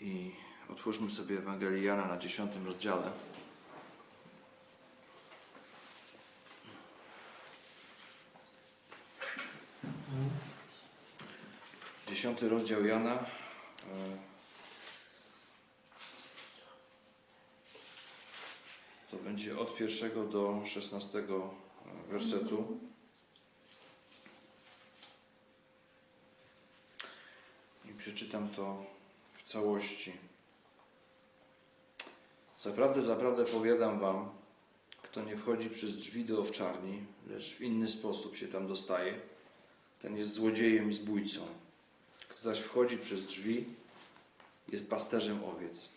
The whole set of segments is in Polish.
I otwórzmy sobie Ewangelię Jana na dziesiątym rozdziale. Dziesiąty rozdział Jana. To będzie od pierwszego do szesnastego wersetu. I przeczytam to całości. Zaprawdę, zaprawdę powiadam wam, kto nie wchodzi przez drzwi do owczarni, lecz w inny sposób się tam dostaje, ten jest złodziejem i zbójcą. Kto zaś wchodzi przez drzwi, jest pasterzem owiec.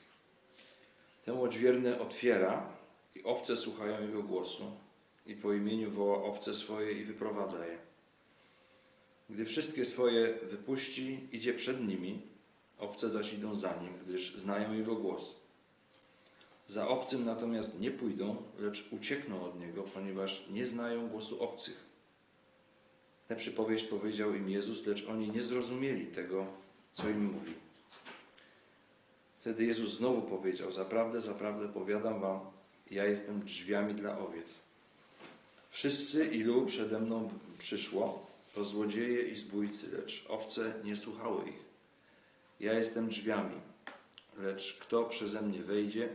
Ten odźwierny otwiera i owce słuchają jego głosu i po imieniu woła owce swoje i wyprowadza je. Gdy wszystkie swoje wypuści, idzie przed nimi, owce zaś idą za nim, gdyż znają jego głos. Za obcym natomiast nie pójdą, lecz uciekną od niego, ponieważ nie znają głosu obcych. Tę przypowieść powiedział im Jezus, lecz oni nie zrozumieli tego, co im mówi. Wtedy Jezus znowu powiedział: Zaprawdę, zaprawdę powiadam wam, ja jestem drzwiami dla owiec. Wszyscy, ilu przede mną przyszło, to złodzieje i zbójcy, lecz owce nie słuchały ich. Ja jestem drzwiami, lecz kto przeze mnie wejdzie,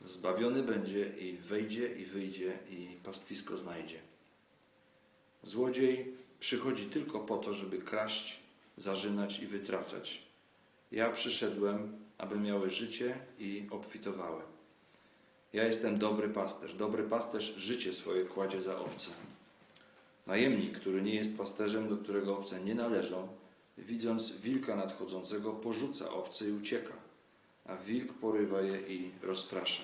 zbawiony będzie i wejdzie i wyjdzie i pastwisko znajdzie. Złodziej przychodzi tylko po to, żeby kraść, zarzynać i wytracać. Ja przyszedłem, aby miały życie i obfitowały. Ja jestem dobry pasterz. Dobry pasterz życie swoje kładzie za owce. Najemnik, który nie jest pasterzem, do którego owce nie należą, widząc wilka nadchodzącego, porzuca owce i ucieka, a wilk porywa je i rozprasza,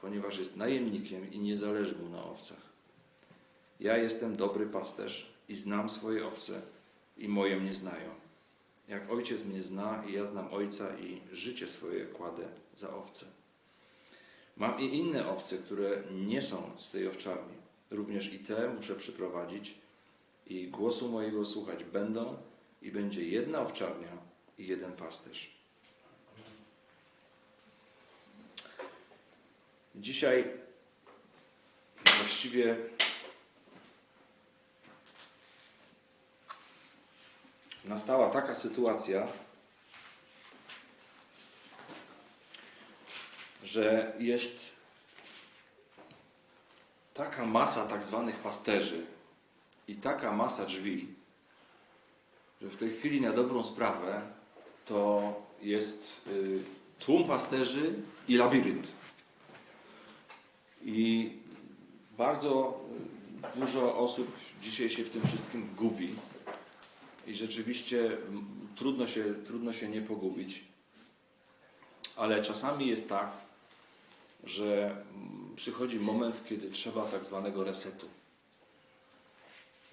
ponieważ jest najemnikiem i nie zależy mu na owcach. Ja jestem dobry pasterz i znam swoje owce i moje mnie znają. Jak ojciec mnie zna i ja znam ojca i życie swoje kładę za owce. Mam i inne owce, które nie są z tej owczarni. Również i te muszę przyprowadzić i głosu mojego słuchać będą i będzie jedna owczarnia i jeden pasterz. Dzisiaj właściwie nastała taka sytuacja, że jest taka masa tak zwanych pasterzy i taka masa drzwi, że w tej chwili na dobrą sprawę to jest y, tłum pasterzy i labirynt. I bardzo y, dużo osób dzisiaj się w tym wszystkim gubi. I rzeczywiście trudno się, trudno się nie pogubić. Ale czasami jest tak, że przychodzi moment, kiedy trzeba tak zwanego resetu.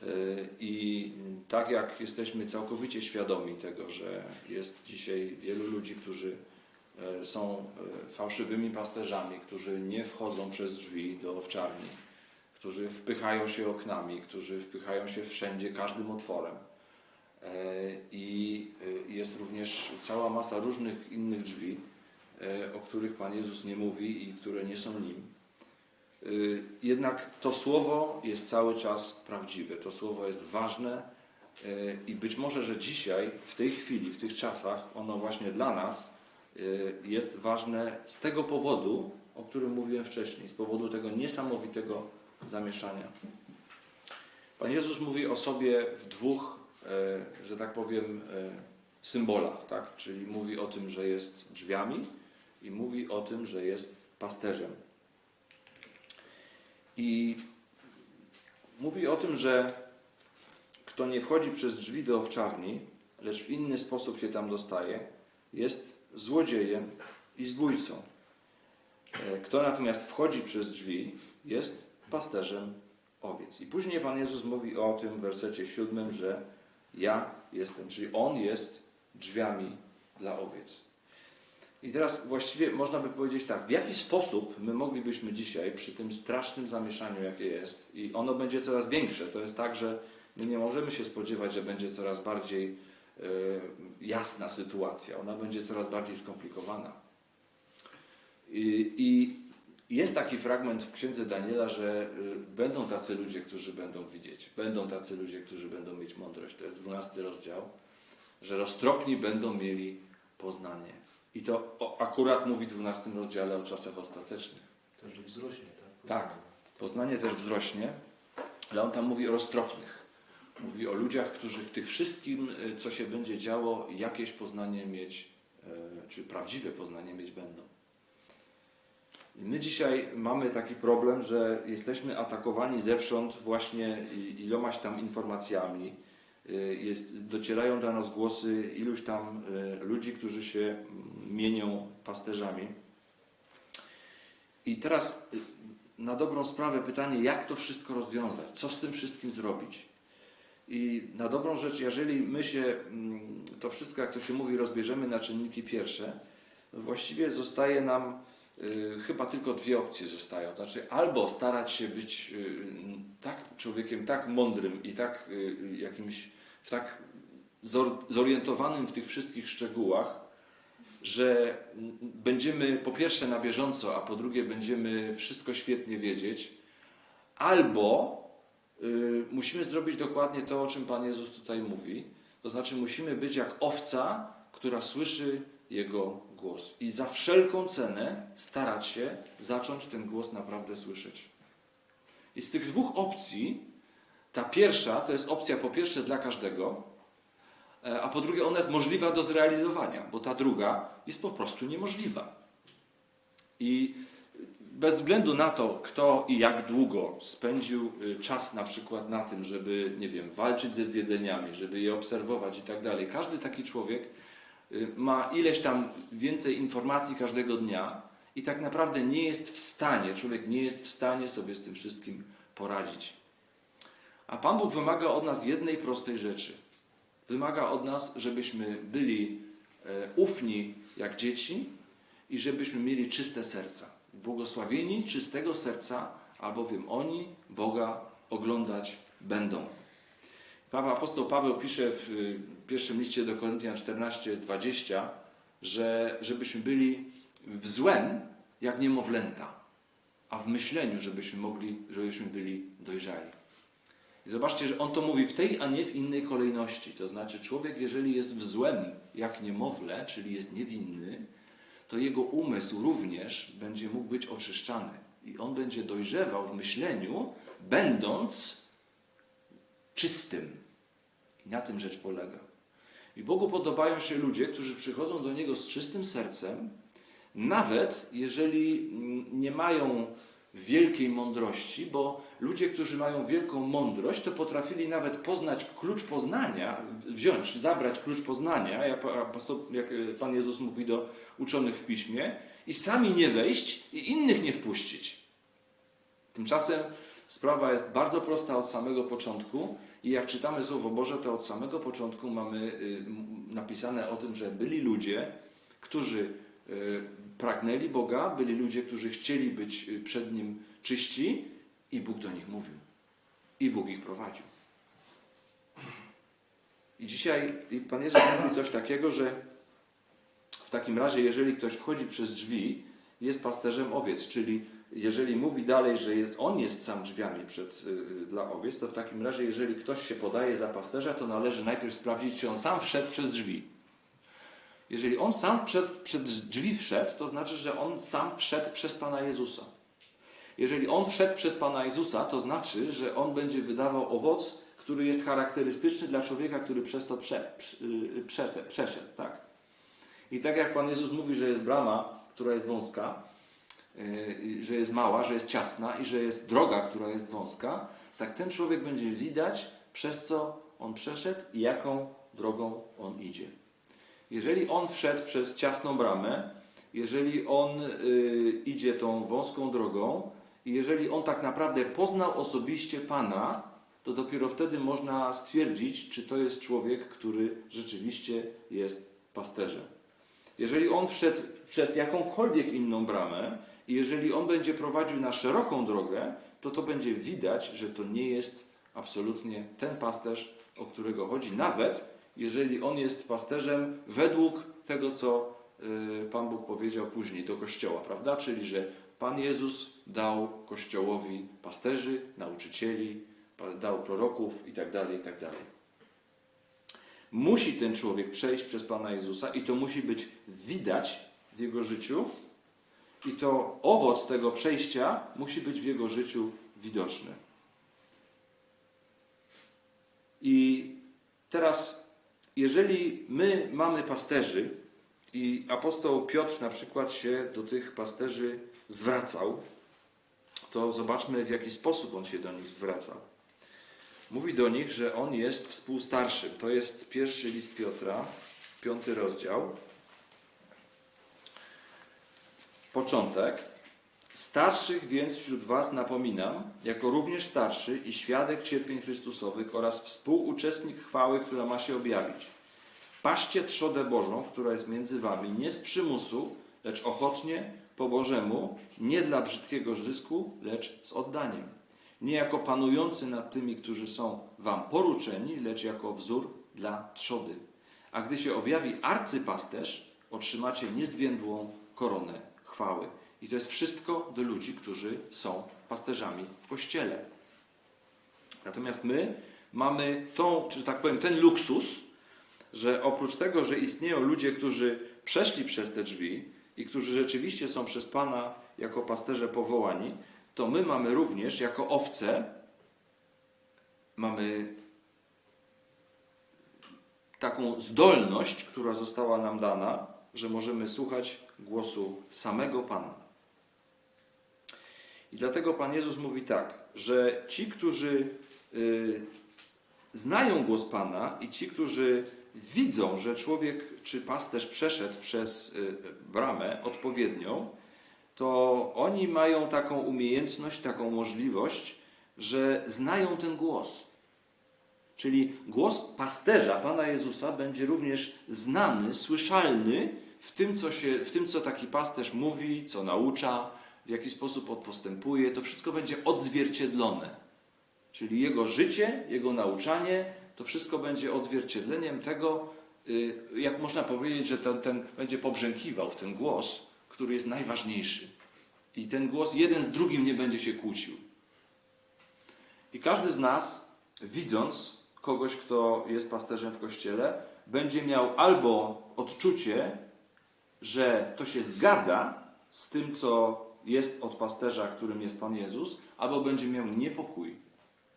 Yy, I tak jak jesteśmy całkowicie świadomi tego, że jest dzisiaj wielu ludzi, którzy e, są e, fałszywymi pasterzami, którzy nie wchodzą przez drzwi do owczarni, którzy wpychają się oknami, którzy wpychają się wszędzie każdym otworem. E, I jest również cała masa różnych innych drzwi, o których Pan Jezus nie mówi i które nie są Nim. E, Jednak to słowo jest cały czas prawdziwe, to słowo jest ważne e, i być może, że dzisiaj, w tej chwili, w tych czasach, ono właśnie dla nas e, jest ważne z tego powodu, o którym mówiłem wcześniej, z powodu tego niesamowitego zamieszania. Pan Jezus mówi o sobie w dwóch, że tak powiem, symbolach, tak? czyli mówi o tym, że jest drzwiami i mówi o tym, że jest pasterzem. I mówi o tym, że kto nie wchodzi przez drzwi do owczarni, lecz w inny sposób się tam dostaje, jest złodziejem i zbójcą. E, Kto natomiast wchodzi przez drzwi, jest pasterzem owiec. I później Pan Jezus mówi o tym w wersecie siódmym, że ja jestem, czyli On jest drzwiami dla owiec. I teraz właściwie można by powiedzieć tak, w jaki sposób my moglibyśmy dzisiaj przy tym strasznym zamieszaniu, jakie jest, i ono będzie coraz większe, to jest tak, że my nie możemy się spodziewać, że będzie coraz bardziej jasna sytuacja. Ona będzie coraz bardziej skomplikowana. I, i jest taki fragment w księdze Daniela, że y, będą tacy ludzie, którzy będą widzieć. Będą tacy ludzie, którzy będą mieć mądrość. To jest 12 rozdział, że roztropni będą mieli poznanie. I to akurat mówi w 12 rozdziale o czasach ostatecznych. Też wzrośnie, tak? Tak. Poznanie też wzrośnie, ale on tam mówi o roztropnych. Mówi o ludziach, którzy w tych wszystkim, y, co się będzie działo, jakieś poznanie mieć, y, czy prawdziwe poznanie mieć będą. I my dzisiaj mamy taki problem, że jesteśmy atakowani zewsząd właśnie ilomaś tam informacjami. Y, Jest, docierają do nas głosy iluś tam y, ludzi, którzy się mm, mienią pasterzami. I teraz y, na dobrą sprawę pytanie, jak to wszystko rozwiązać? Co z tym wszystkim zrobić? I na dobrą rzecz, jeżeli my się mm, to wszystko, jak to się mówi, rozbierzemy na czynniki pierwsze, właściwie zostaje nam chyba tylko dwie opcje zostają. Znaczy, albo starać się być y, tak człowiekiem tak mądrym i tak y, jakimś w tak zor- zorientowanym w tych wszystkich szczegółach, że będziemy po pierwsze na bieżąco, a po drugie będziemy wszystko świetnie wiedzieć, albo y, musimy zrobić dokładnie to, o czym Pan Jezus tutaj mówi. To znaczy musimy być jak owca, która słyszy Jego głos i za wszelką cenę starać się zacząć ten głos naprawdę słyszeć. I z tych dwóch opcji, ta pierwsza to jest opcja po pierwsze dla każdego, e, a po drugie ona jest możliwa do zrealizowania, bo ta druga jest po prostu niemożliwa. I bez względu na to, kto i jak długo spędził y, czas na przykład na tym, żeby, nie wiem, walczyć ze zwiedzeniami, żeby je obserwować i tak dalej, każdy taki człowiek ma ileś tam więcej informacji każdego dnia i tak naprawdę nie jest w stanie, człowiek nie jest w stanie sobie z tym wszystkim poradzić. A Pan Bóg wymaga od nas jednej prostej rzeczy. Wymaga od nas, żebyśmy byli e, ufni jak dzieci i żebyśmy mieli czyste serca. Błogosławieni czystego serca, albowiem oni Boga oglądać będą. Paweł, apostoł Paweł pisze w y, pierwszym liście do Koryntian 14:20, że żebyśmy byli w złem jak niemowlęta, a w myśleniu, żebyśmy mogli, żebyśmy byli dojrzali. I zobaczcie, że on to mówi w tej, a nie w innej kolejności. To znaczy, człowiek, jeżeli jest w złem jak niemowlę, czyli jest niewinny, to jego umysł również będzie mógł być oczyszczany. I on będzie dojrzewał w myśleniu, będąc czystym. I na tym rzecz polega. I Bogu podobają się ludzie, którzy przychodzą do Niego z czystym sercem, nawet jeżeli nie mają wielkiej mądrości, bo ludzie, którzy mają wielką mądrość, to potrafili nawet poznać klucz poznania, wziąć, zabrać klucz poznania, jak e, Pan Jezus mówi do uczonych w piśmie, i sami nie wejść i innych nie wpuścić. Tymczasem sprawa jest bardzo prosta od samego początku i jak czytamy Słowo Boże, to od samego początku mamy y, napisane o tym, że byli ludzie, którzy y, pragnęli Boga, byli ludzie, którzy chcieli być y, przed Nim czyści i Bóg do nich mówił. I Bóg ich prowadził. I dzisiaj Pan Jezus mówi coś takiego, że w takim razie, jeżeli ktoś wchodzi przez drzwi, jest pasterzem owiec, czyli jeżeli mówi dalej, że jest, on jest sam drzwiami przed, y, y, dla owiec, to w takim razie, jeżeli ktoś się podaje za pasterza, to należy najpierw sprawdzić, czy on sam wszedł przez drzwi. Jeżeli on sam przez, przed drzwi wszedł, to znaczy, że on sam wszedł przez Pana Jezusa. Jeżeli on wszedł przez Pana Jezusa, to znaczy, że on będzie wydawał owoc, który jest charakterystyczny dla człowieka, który przez to prze, prze, y, przeszedł. Tak? I tak jak Pan Jezus mówi, że jest brama, która jest wąska, yy, że jest mała, że jest ciasna i że jest droga, która jest wąska, tak ten człowiek będzie widać, przez co on przeszedł i jaką drogą on idzie. Jeżeli on wszedł przez ciasną bramę, jeżeli on yy, idzie tą wąską drogą i jeżeli on tak naprawdę poznał osobiście Pana, to dopiero wtedy można stwierdzić, czy to jest człowiek, który rzeczywiście jest pasterzem. Jeżeli on wszedł przez jakąkolwiek inną bramę i jeżeli on będzie prowadził na szeroką drogę, to to będzie widać, że to nie jest absolutnie ten pasterz, o którego chodzi, nawet jeżeli on jest pasterzem według tego, co y, Pan Bóg powiedział później do Kościoła, prawda? Czyli, że Pan Jezus dał Kościołowi pasterzy, nauczycieli, dał proroków itd., itd. Musi ten człowiek przejść przez Pana Jezusa i to musi być widać w jego życiu i to owoc tego przejścia musi być w jego życiu widoczny. I teraz, jeżeli my mamy pasterzy, i apostoł Piotr na przykład się do tych pasterzy zwracał, to zobaczmy w jaki sposób on się do nich zwraca. Mówi do nich, że on jest współstarszym. To jest pierwszy list Piotra, piąty rozdział. Początek. Starszych więc wśród was napominam, jako również starszy i świadek cierpień Chrystusowych oraz współuczestnik chwały, która ma się objawić. Paście trzodę Bożą, która jest między wami, nie z przymusu, lecz ochotnie, po Bożemu, nie dla brzydkiego zysku, lecz z oddaniem. Nie jako panujący nad tymi, którzy są wam poruczeni, lecz jako wzór dla trzody. A gdy się objawi arcypasterz, otrzymacie niezwiędłą koronę chwały. I to jest wszystko do ludzi, którzy są pasterzami w kościele. Natomiast my mamy tą, że tak powiem, ten luksus, że oprócz tego, że istnieją ludzie, którzy przeszli przez te drzwi i którzy rzeczywiście są przez Pana jako pasterze powołani, to my mamy również jako owce, mamy taką zdolność, która została nam dana, że możemy słuchać głosu samego Pana. I dlatego Pan Jezus mówi tak, że ci, którzy y, znają głos Pana i ci, którzy widzą, że człowiek czy pasterz przeszedł przez y, bramę odpowiednią, to oni mają taką umiejętność, taką możliwość, że znają ten głos. Czyli głos pasterza Pana Jezusa będzie również znany, słyszalny w tym, co, się, w tym, co taki pasterz mówi, co naucza, w jaki sposób postępuje. To wszystko będzie odzwierciedlone. Czyli jego życie, jego nauczanie, to wszystko będzie odzwierciedleniem tego, y, jak można powiedzieć, że ten, ten będzie pobrzękiwał w ten głos, który jest najważniejszy. I ten głos jeden z drugim nie będzie się kłócił. I każdy z nas, widząc kogoś, kto jest pasterzem w kościele, będzie miał albo odczucie, że to się zgadza z tym, co jest od pasterza, którym jest Pan Jezus, albo będzie miał niepokój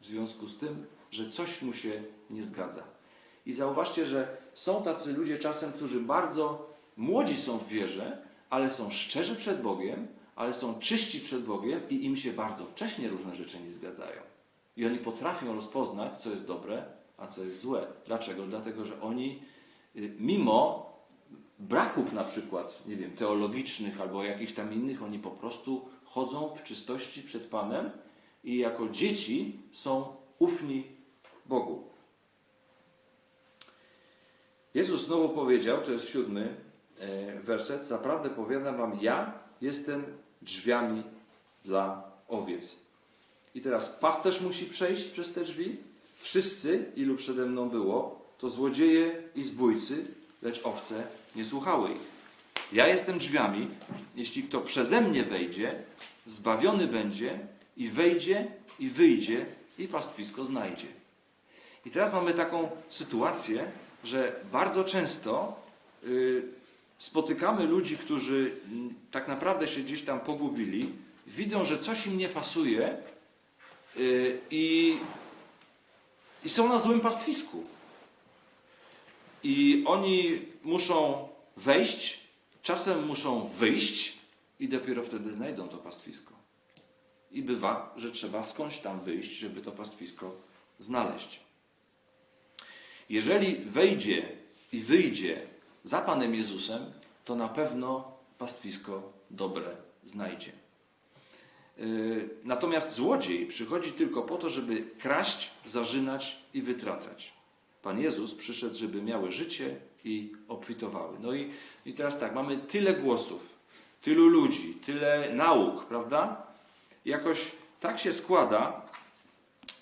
w związku z tym, że coś mu się nie zgadza. I zauważcie, że są tacy ludzie czasem, którzy bardzo młodzi są w wierze, ale są szczerzy przed Bogiem, ale są czyści przed Bogiem i im się bardzo wcześnie różne rzeczy nie zgadzają. I oni potrafią rozpoznać, co jest dobre, a co jest złe. Dlaczego? Dlatego, że oni y, mimo braków na przykład, nie wiem, teologicznych albo jakichś tam innych, oni po prostu chodzą w czystości przed Panem i jako dzieci są ufni Bogu. Jezus znowu powiedział, to jest siódmy e, werset, zaprawdę powiadam wam, ja jestem drzwiami dla owiec. I teraz pasterz musi przejść przez te drzwi. Wszyscy, ilu przede mną było, to złodzieje i zbójcy, lecz owce nie słuchały ich. Ja jestem drzwiami. Jeśli kto przeze mnie wejdzie, zbawiony będzie i wejdzie i wyjdzie i pastwisko znajdzie. I teraz mamy taką sytuację, że bardzo często y, spotykamy ludzi, którzy mm, tak naprawdę się gdzieś tam pogubili, widzą, że coś im nie pasuje y, i, i są na złym pastwisku. I oni muszą wejść, czasem muszą wyjść i dopiero wtedy znajdą to pastwisko. I bywa, że trzeba skądś tam wyjść, żeby to pastwisko znaleźć. Jeżeli wejdzie i wyjdzie za Panem Jezusem, to na pewno pastwisko dobre znajdzie. Yy, Natomiast złodziej przychodzi tylko po to, żeby kraść, zarzynać i wytracać. Pan Jezus przyszedł, żeby miały życie i obfitowały. No i, i teraz tak, mamy tyle głosów, tylu ludzi, tyle nauk, prawda? Jakoś tak się składa,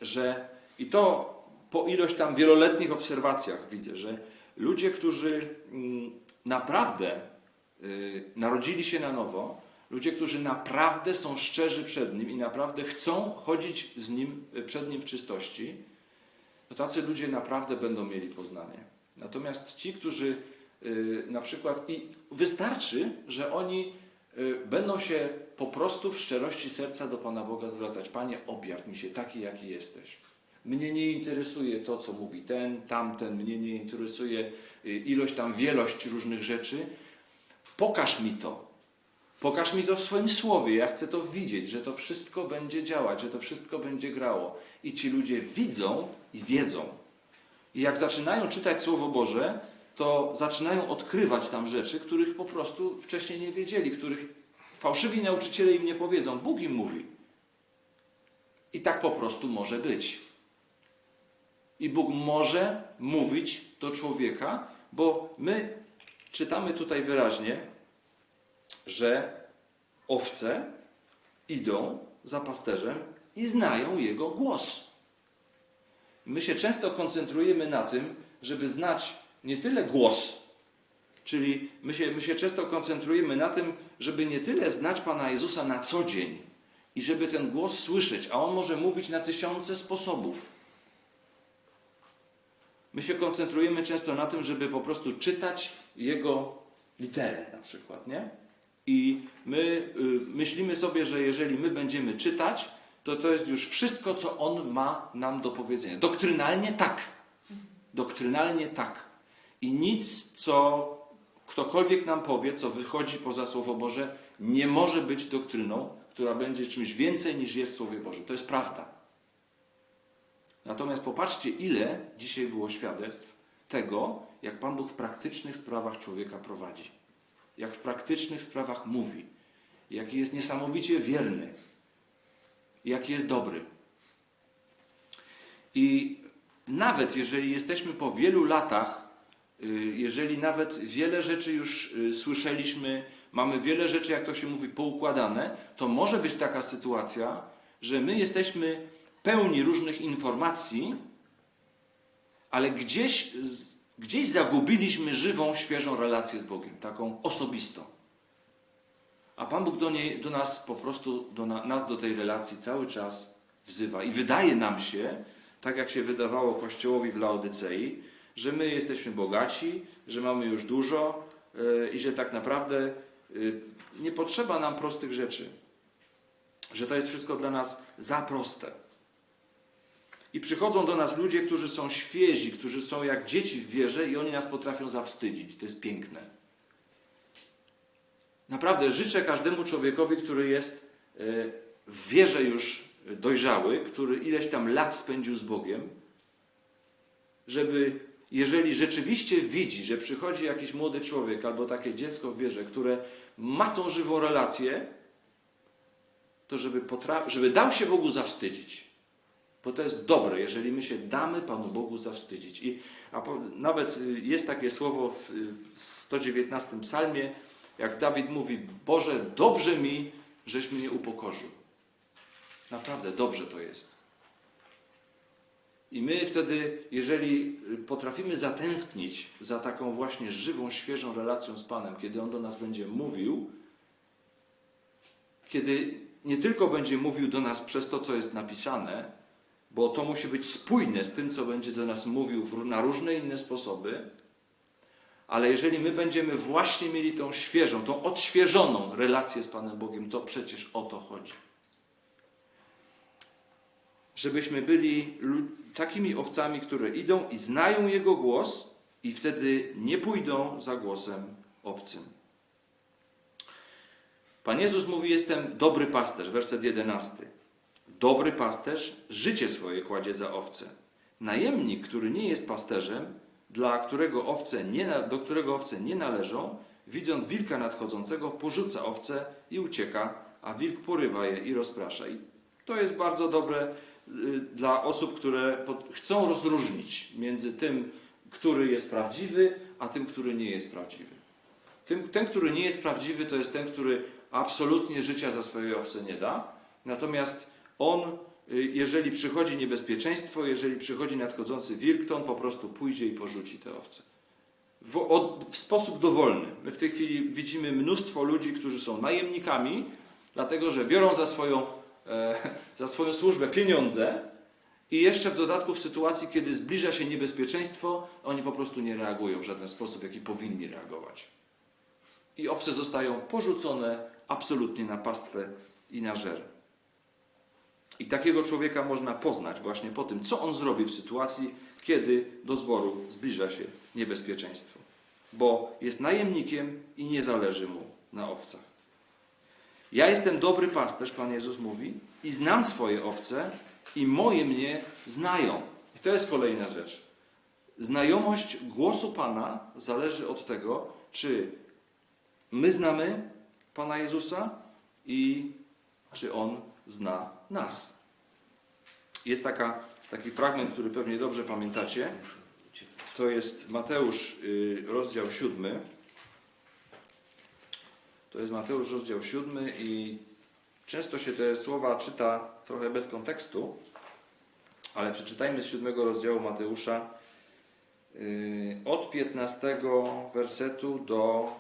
że i to po ilość tam wieloletnich obserwacjach widzę, że ludzie, którzy mm, naprawdę y, narodzili się na nowo, ludzie, którzy naprawdę są szczerzy przed Nim i naprawdę chcą chodzić z Nim, y, przed Nim w czystości, to tacy ludzie naprawdę będą mieli poznanie. Natomiast ci, którzy y, na przykład, i wystarczy, że oni y, będą się po prostu w szczerości serca do Pana Boga zwracać. Panie, objaw mi się taki, jaki jesteś. Mnie nie interesuje to, co mówi ten, tamten, mnie nie interesuje y, ilość tam, wielość różnych rzeczy. Pokaż mi to. Pokaż mi to w swoim słowie. Ja chcę to widzieć, że to wszystko będzie działać, że to wszystko będzie grało. I ci ludzie widzą i wiedzą. I jak zaczynają czytać Słowo Boże, to zaczynają odkrywać tam rzeczy, których po prostu wcześniej nie wiedzieli, których fałszywi nauczyciele im nie powiedzą. Bóg im mówi. I tak po prostu może być. I Bóg może mówić do człowieka, bo my czytamy tutaj wyraźnie, że owce idą za pasterzem i znają jego głos. My się często koncentrujemy na tym, żeby znać nie tyle głos, czyli my się, my się często koncentrujemy na tym, żeby nie tyle znać Pana Jezusa na co dzień i żeby ten głos słyszeć, a on może mówić na tysiące sposobów. My się koncentrujemy często na tym, żeby po prostu czytać jego literę na przykład, nie? I my y, myślimy sobie, że jeżeli my będziemy czytać, to to jest już wszystko, co on ma nam do powiedzenia. Doktrynalnie tak. Doktrynalnie tak. I nic, co ktokolwiek nam powie, co wychodzi poza Słowo Boże, nie może być doktryną, która będzie czymś więcej niż jest w Słowie Bożym. To jest prawda. Natomiast popatrzcie, ile dzisiaj było świadectw tego, jak Pan Bóg w praktycznych sprawach człowieka prowadzi. Jak w praktycznych sprawach mówi. Jaki jest niesamowicie wierny. Jaki jest dobry. I nawet jeżeli jesteśmy po wielu latach, y, jeżeli nawet wiele rzeczy już y, słyszeliśmy, mamy wiele rzeczy, jak to się mówi, poukładane, to może być taka sytuacja, że my jesteśmy pełni różnych informacji, ale gdzieś, gdzieś zagubiliśmy żywą, świeżą relację z Bogiem, taką osobistą. A Pan Bóg do, niej, do nas po prostu, do na, nas do tej relacji cały czas wzywa. I wydaje nam się, tak jak się wydawało Kościołowi w Laodycei, że my jesteśmy bogaci, że mamy już dużo yy, i że tak naprawdę yy, nie potrzeba nam prostych rzeczy. Że to jest wszystko dla nas za proste. I przychodzą do nas ludzie, którzy są świezi, którzy są jak dzieci w wierze i oni nas potrafią zawstydzić. To jest piękne. Naprawdę życzę każdemu człowiekowi, który jest e, w wierze już dojrzały, który ileś tam lat spędził z Bogiem, żeby jeżeli rzeczywiście widzi, że przychodzi jakiś młody człowiek albo takie dziecko w wierze, które ma tą żywą relację, to żeby, żeby dał się Bogu zawstydzić. Bo to jest dobre, jeżeli my się damy Panu Bogu zawstydzić. I a nawet y, jest takie słowo w, w 119 psalmie, jak Dawid mówi, Boże, dobrze mi, żeś mnie upokorzył. Naprawdę dobrze to jest. I my wtedy, jeżeli potrafimy zatęsknić za taką właśnie żywą, świeżą relacją z Panem, kiedy On do nas będzie mówił, kiedy nie tylko będzie mówił do nas przez to, co jest napisane, bo to musi być spójne z tym, co będzie do nas mówił na różne inne sposoby, ale jeżeli my będziemy właśnie mieli tą świeżą, tą odświeżoną relację z Panem Bogiem, to przecież o to chodzi. Żebyśmy byli takimi owcami, które idą i znają Jego głos i wtedy nie pójdą za głosem obcym. Pan Jezus mówi, jestem dobry pasterz, werset 11. Dobry pasterz życie swoje kładzie za owce. Najemnik, który nie jest pasterzem, dla którego owce nie, do którego owce nie należą, widząc wilka nadchodzącego, porzuca owce i ucieka, a wilk porywa je i rozprasza. I to jest bardzo dobre y, dla osób, które chcą rozróżnić między tym, który jest prawdziwy, a tym, który nie jest prawdziwy. Tym, ten, który nie jest prawdziwy, to jest ten, który absolutnie życia za swoje owce nie da. Natomiast on y, jeżeli przychodzi niebezpieczeństwo, jeżeli przychodzi nadchodzący wilk, to on po prostu pójdzie i porzuci te owce. W, od, w sposób dowolny. My w tej chwili widzimy mnóstwo ludzi, którzy są najemnikami, dlatego że biorą za swoją, e, za swoją służbę pieniądze i jeszcze w dodatku w sytuacji, kiedy zbliża się niebezpieczeństwo, oni po prostu nie reagują w żaden sposób, jaki powinni reagować. I owce zostają porzucone absolutnie na pastwę i na żer. I takiego człowieka można poznać właśnie po tym, co on zrobi w sytuacji, kiedy do zboru zbliża się niebezpieczeństwo. Bo jest najemnikiem i nie zależy mu na owcach. Ja jestem dobry pasterz, Pan Jezus mówi, i znam swoje owce, i moje mnie znają. I to jest kolejna rzecz. Znajomość głosu Pana zależy od tego, czy my znamy Pana Jezusa i czy On zna nas. Jest taka, taki fragment, który pewnie dobrze pamiętacie. To jest Mateusz, y, rozdział 7. To jest Mateusz, rozdział 7 i często się te słowa czyta trochę bez kontekstu, ale przeczytajmy z 7 rozdziału Mateusza y, od 15 wersetu do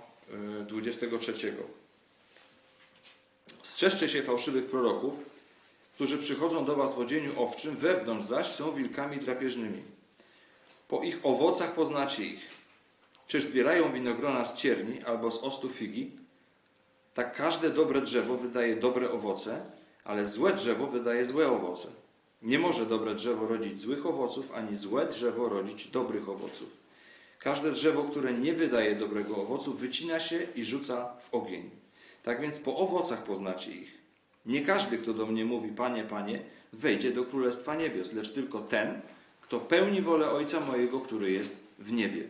y, 23. Strzeżcie się fałszywych proroków, którzy przychodzą do was w odzieniu owczym, wewnątrz zaś są wilkami drapieżnymi. Po ich owocach poznacie ich. Czyż zbierają winogrona z cierni albo z ostu figi? Tak każde dobre drzewo wydaje dobre owoce, ale złe drzewo wydaje złe owoce. Nie może dobre drzewo rodzić złych owoców, ani złe drzewo rodzić dobrych owoców. Każde drzewo, które nie wydaje dobrego owocu, wycina się i rzuca w ogień. Tak więc po owocach poznacie ich. Nie każdy, kto do mnie mówi, Panie, Panie, wejdzie do Królestwa Niebios, lecz tylko ten, kto pełni wolę Ojca mojego, który jest w niebie.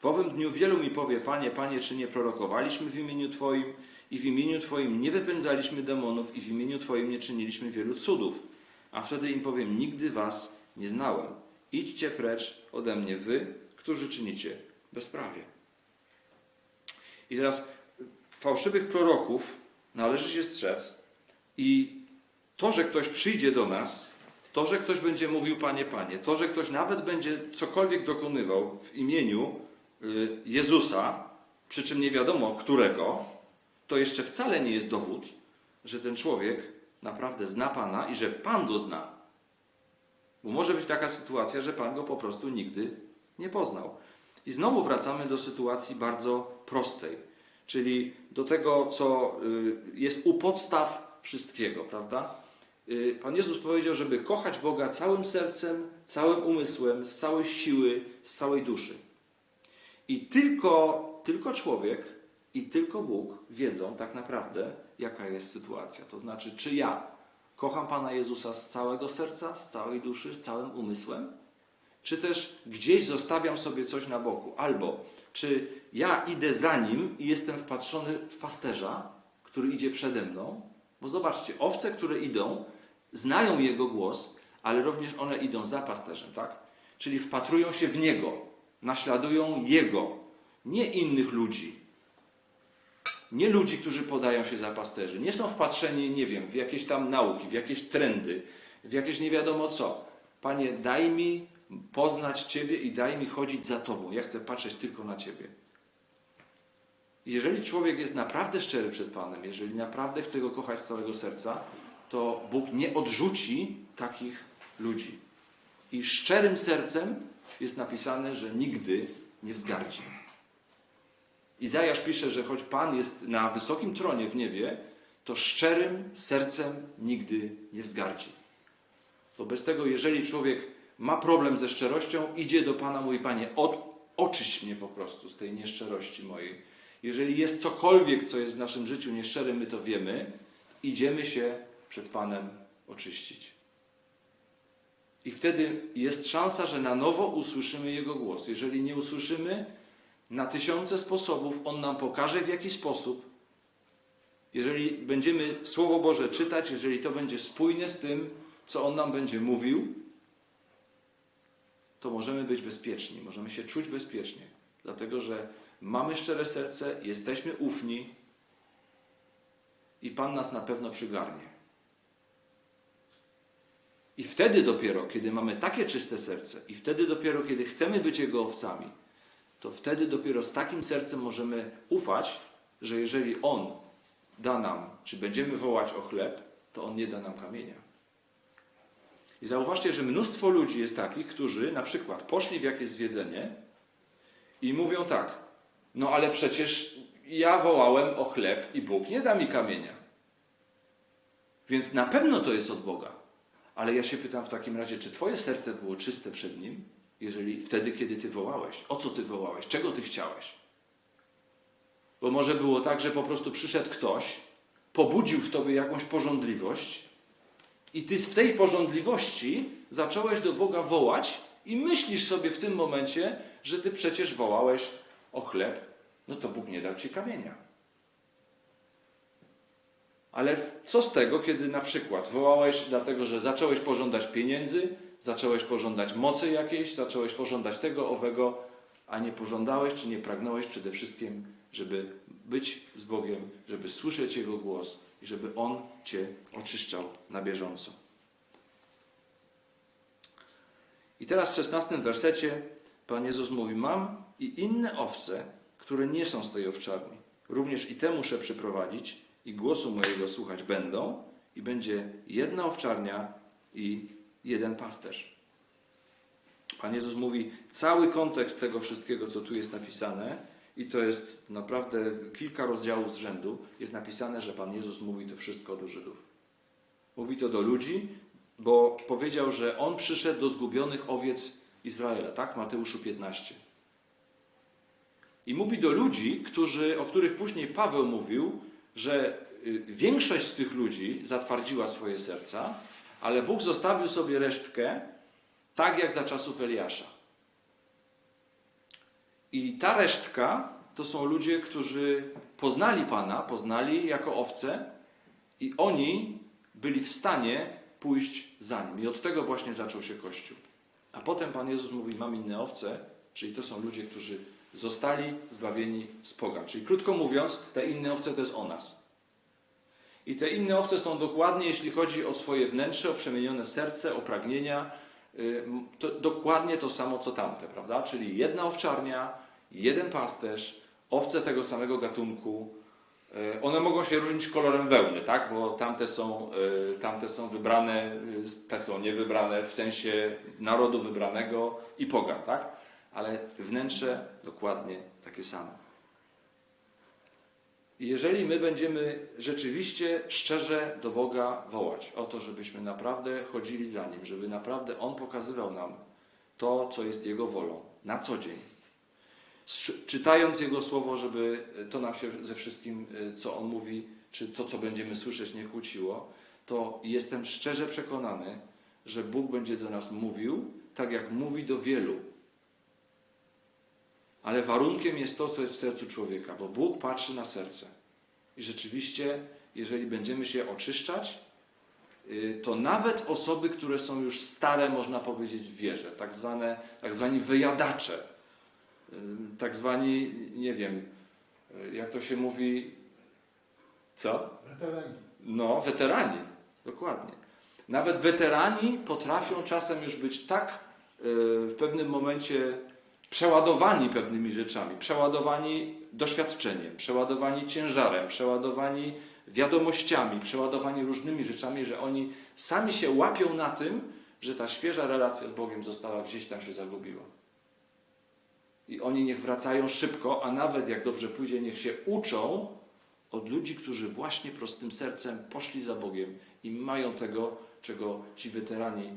W owym dniu wielu mi powie, Panie, Panie, czy nie prorokowaliśmy w imieniu Twoim i w imieniu Twoim nie wypędzaliśmy demonów i w imieniu Twoim nie czyniliśmy wielu cudów? A wtedy im powiem, nigdy Was nie znałem. Idźcie precz ode mnie, Wy, którzy czynicie bezprawie. I teraz fałszywych proroków należy się strzec i to, że ktoś przyjdzie do nas, to, że ktoś będzie mówił Panie, Panie, to, że ktoś nawet będzie cokolwiek dokonywał w imieniu y, Jezusa, przy czym nie wiadomo którego, to jeszcze wcale nie jest dowód, że ten człowiek naprawdę zna Pana i że Pan go zna. Bo może być taka sytuacja, że Pan go po prostu nigdy nie poznał. I znowu wracamy do sytuacji bardzo prostej, czyli do tego, co y, jest u podstaw wszystkiego, prawda? Y, Pan Jezus powiedział, żeby kochać Boga całym sercem, całym umysłem, z całej siły, z całej duszy. I tylko, tylko człowiek i tylko Bóg wiedzą tak naprawdę, jaka jest sytuacja. To znaczy, czy ja kocham Pana Jezusa z całego serca, z całej duszy, z całym umysłem, czy też gdzieś zostawiam sobie coś na boku. Albo czy ja idę za nim i jestem wpatrzony w pasterza, który idzie przede mną. Bo zobaczcie, owce, które idą, znają jego głos, ale również one idą za pasterzem, tak? Czyli wpatrują się w niego, naśladują jego, nie innych ludzi. Nie ludzi, którzy podają się za pasterzy. Nie są wpatrzeni, nie wiem, w jakieś tam nauki, w jakieś trendy, w jakieś nie wiadomo co. Panie, daj mi poznać Ciebie i daj mi chodzić za Tobą. Ja chcę patrzeć tylko na Ciebie. Jeżeli człowiek jest naprawdę szczery przed Panem, jeżeli naprawdę chce Go kochać z całego serca, to Bóg nie odrzuci takich ludzi. I szczerym sercem jest napisane, że nigdy nie wzgardzi. Izajasz pisze, że choć Pan jest na wysokim tronie w niebie, to szczerym sercem nigdy nie wzgardzi. Wobec tego, jeżeli człowiek ma problem ze szczerością, idzie do Pana, mówi Panie, oczyść mnie po prostu z tej nieszczerości mojej. Jeżeli jest cokolwiek, co jest w naszym życiu nieszczere, my to wiemy, idziemy się przed Panem oczyścić. I wtedy jest szansa, że na nowo usłyszymy Jego głos. Jeżeli nie usłyszymy, na tysiące sposobów On nam pokaże, w jaki sposób. Jeżeli będziemy Słowo Boże czytać, jeżeli to będzie spójne z tym, co On nam będzie mówił, to możemy być bezpieczni, możemy się czuć bezpiecznie, dlatego że mamy szczere serce, jesteśmy ufni i Pan nas na pewno przygarnie. I wtedy dopiero, kiedy mamy takie czyste serce, i wtedy dopiero, kiedy chcemy być Jego owcami, to wtedy dopiero z takim sercem możemy ufać, że jeżeli On da nam, czy będziemy wołać o chleb, to On nie da nam kamienia. I zauważcie, że mnóstwo ludzi jest takich, którzy na przykład poszli w jakieś zwiedzenie i mówią tak, no ale przecież ja wołałem o chleb i Bóg nie da mi kamienia. Więc na pewno to jest od Boga. Ale ja się pytam w takim razie, czy Twoje serce było czyste przed Nim, jeżeli wtedy, kiedy Ty wołałeś? O co Ty wołałeś? Czego Ty chciałeś? Bo może było tak, że po prostu przyszedł ktoś, pobudził w Tobie jakąś porządliwość i Ty w tej porządliwości zacząłeś do Boga wołać i myślisz sobie w tym momencie, że Ty przecież wołałeś o chleb, no to Bóg nie dał Ci kamienia. Ale co z tego, kiedy na przykład wołałeś dlatego, że zacząłeś pożądać pieniędzy, zacząłeś pożądać mocy jakiejś, zacząłeś pożądać tego, owego, a nie pożądałeś czy nie pragnąłeś przede wszystkim, żeby być z Bogiem, żeby słyszeć Jego głos i żeby On Cię oczyszczał na bieżąco. I teraz w szesnastym wersecie Pan Jezus mówi, mam i inne owce, które nie są z tej owczarni. Również i te muszę przyprowadzić i głosu mojego słuchać będą i będzie jedna owczarnia i jeden pasterz. Pan Jezus mówi cały kontekst tego wszystkiego, co tu jest napisane, i to jest naprawdę kilka rozdziałów z rzędu, jest napisane, że Pan Jezus mówi to wszystko do Żydów. Mówi to do ludzi, bo powiedział, że On przyszedł do zgubionych owiec Izraela, tak? Mateuszu 15. I mówi do ludzi, którzy, o których później Paweł mówił, że y, większość z tych ludzi zatwardziła swoje serca, ale Bóg zostawił sobie resztkę, tak jak za czasów Eliasza. I ta resztka to są ludzie, którzy poznali Pana, poznali jako owce i oni byli w stanie pójść za Nim. I od tego właśnie zaczął się Kościół. A potem Pan Jezus mówi, mam inne owce, czyli to są ludzie, którzy zostali zbawieni z pogan. Czyli krótko mówiąc, te inne owce to jest o nas. I te inne owce są dokładnie, jeśli chodzi o swoje wnętrze, o przemienione serce, o pragnienia, to dokładnie to samo co tamte, prawda? Czyli jedna owczarnia, jeden pasterz, owce tego samego gatunku. Y, One mogą się różnić kolorem wełny, tak? Bo tamte są, y, tamte są wybrane, y, te są niewybrane w sensie narodu wybranego i pogan, tak? Ale wnętrze dokładnie takie samo. Jeżeli my będziemy rzeczywiście szczerze do Boga wołać o to, żebyśmy naprawdę chodzili za Nim, żeby naprawdę On pokazywał nam to, co jest Jego wolą na co dzień, czytając Jego Słowo, żeby to nam się ze wszystkim, y, co On mówi, czy to, co będziemy słyszeć, nie kłóciło, to jestem szczerze przekonany, że Bóg będzie do nas mówił, tak jak mówi do wielu. Ale warunkiem jest to, co jest w sercu człowieka, bo Bóg patrzy na serce. I rzeczywiście, jeżeli będziemy się oczyszczać, y, to nawet osoby, które są już stare, można powiedzieć, w wierze, tak, zwane, tak zwani wyjadacze, tak zwani, nie wiem, y, jak to się mówi, co? Weterani. No, weterani, dokładnie. Nawet weterani potrafią czasem już być tak y, w pewnym momencie przeładowani pewnymi rzeczami, przeładowani doświadczeniem, przeładowani ciężarem, przeładowani wiadomościami, przeładowani różnymi rzeczami, że oni sami się łapią na tym, że ta świeża relacja z Bogiem została gdzieś tam się zagubiła. I oni niech wracają szybko, a nawet jak dobrze pójdzie, niech się uczą od ludzi, którzy właśnie prostym sercem poszli za Bogiem i mają tego, czego ci weterani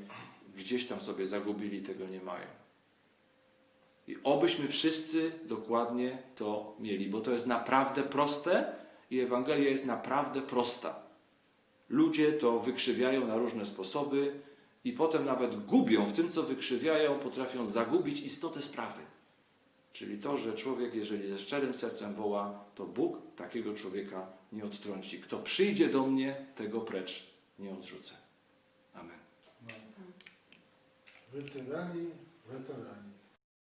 gdzieś tam sobie zagubili, tego nie mają. I obyśmy wszyscy dokładnie to mieli, bo to jest naprawdę proste i Ewangelia jest naprawdę prosta. Ludzie to wykrzywiają na różne sposoby i potem nawet gubią w tym, co wykrzywiają, potrafią zagubić istotę sprawy. Czyli to, że człowiek, jeżeli ze szczerym sercem woła, to Bóg takiego człowieka nie odtrąci. Kto przyjdzie do mnie, tego precz nie odrzucę. Amen. Weterani, weterani.